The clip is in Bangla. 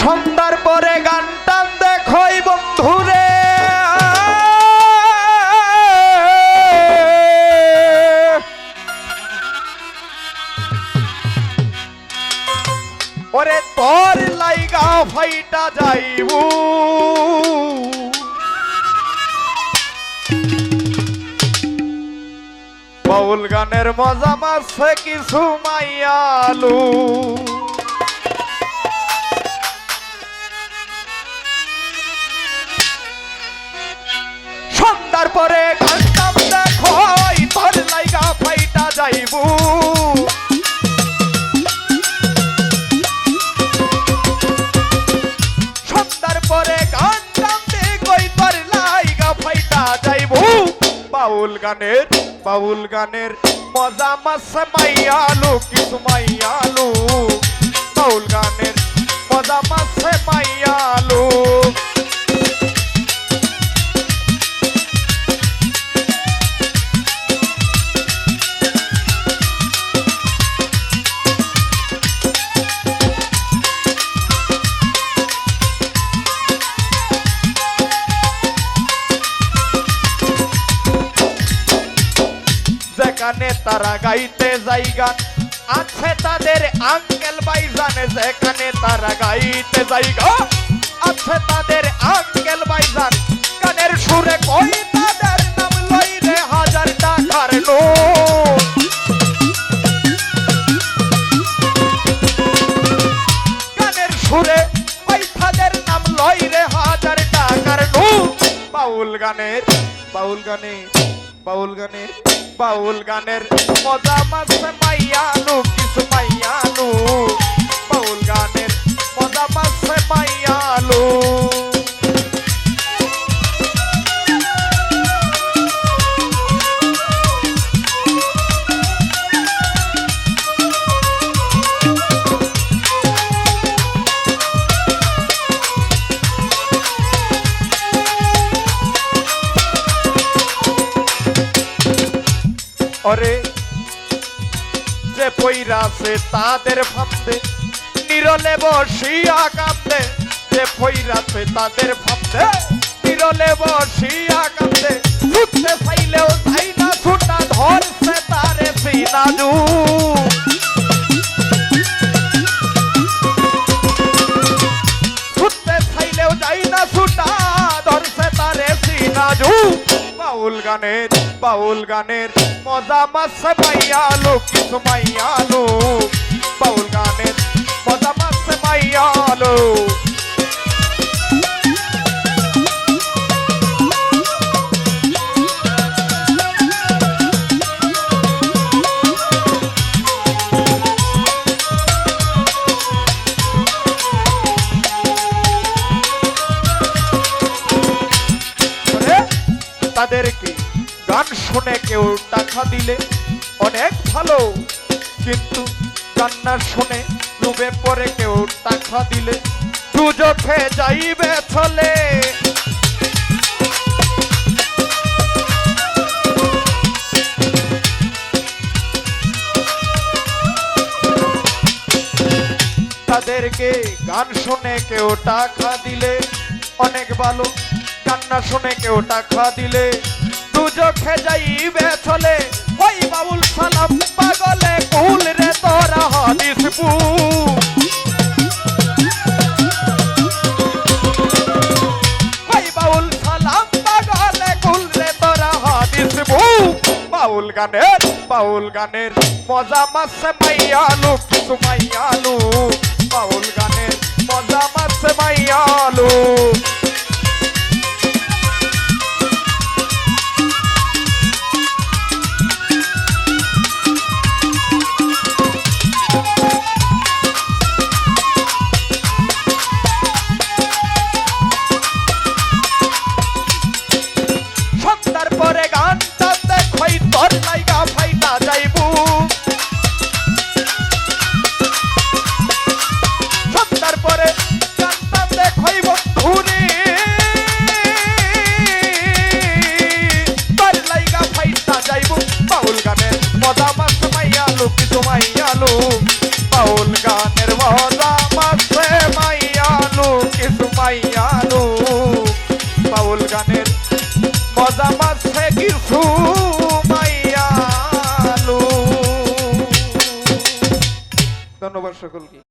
সন্ধ্যার পরে গান টান দেখই বন্ধুরে। ওরে তোর লাইগা ফাইটা যাইবু। বাউল গানের মজা মাছে কিছু মাইয়ালু। বাউল গানের বাউল গানের মজা মাস মাইয়ালু কিছু মাইয়ালু বাউল গানের মজা মাসে মাইয়ালু যেখানে তারা গাইতে যাই গান আছে তাদের আঙ্কেল বাইজান, যেখানে তারা গাইতে যাই গান আছে তাদের আঙ্কেল বাইজান, গানের সুরে কই তাদের নাম লই রে হাজার টাকার নোট গানের সুরে ওই তাদের নাম লই রে হাজার টাকার নোট বাউল গানের বাউল গানের বাউল গানের বাউল গানের মজা মাসে মাইয়ানু কিছু মাইয়ালু ওরে যে পৈরাছে তাদের ভাবতে, নিরলে বসিয়া কাঁদে যে পৈরাছে তাদের ভাবতে, নিরলে বসিয়া কাঁদে ছুটতে চাইলেও গানের বাউল গানের মজা মাসে মাইয়ালো কিছু মাইয়ালো বাউল গানের মজা মাসে মাইয়ালো করে তাদেরকে গান শুনে কেউ টাকা দিলে অনেক ভালো। কিন্তু কান্না শুনে ডুবে পরে কেউ টাকা দিলে। দুজখে যাইবে চলে তাদেরকে গান শুনে কেউ টাকা দিলে। অনেক ভালো। কান্না শুনে কেউ টাকা দিলে। দুজখে যাইবে চলে। ওই বাবুল সালাম পাগলে, কুল রে তোরা হাদিস পু। বাউল সালাম পাগলে, কুল রে তোরা হাদিস বাউল গানের বাউল গানের মজা মাসে মাইয়ালু কিছু মাইয়ালু বাউল গানের মালুক জমাইয়ালু বাউল গানের বাউল গানের মজা মাসে কিছু মাইয়ালু ধন্যবাদ সকলকে।